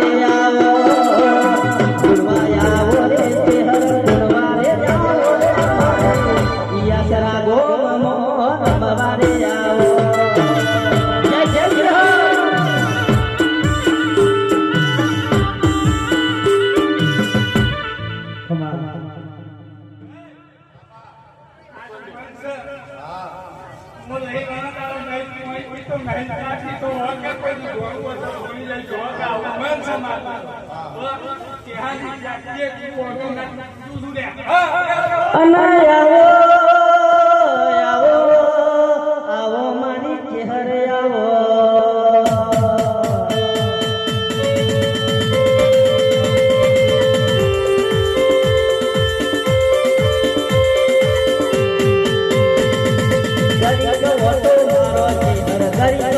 રમવારે આવો ગુરવા આવો રે તે હર ગુરવારે આવો રે ઈયાસરા ગોમો રમવારે આવો જય જય ગ્રહ અને આવો આવો આવો મારી ચહેરે આવો ગરીબ હતો મારો ચહેરો ગરીબ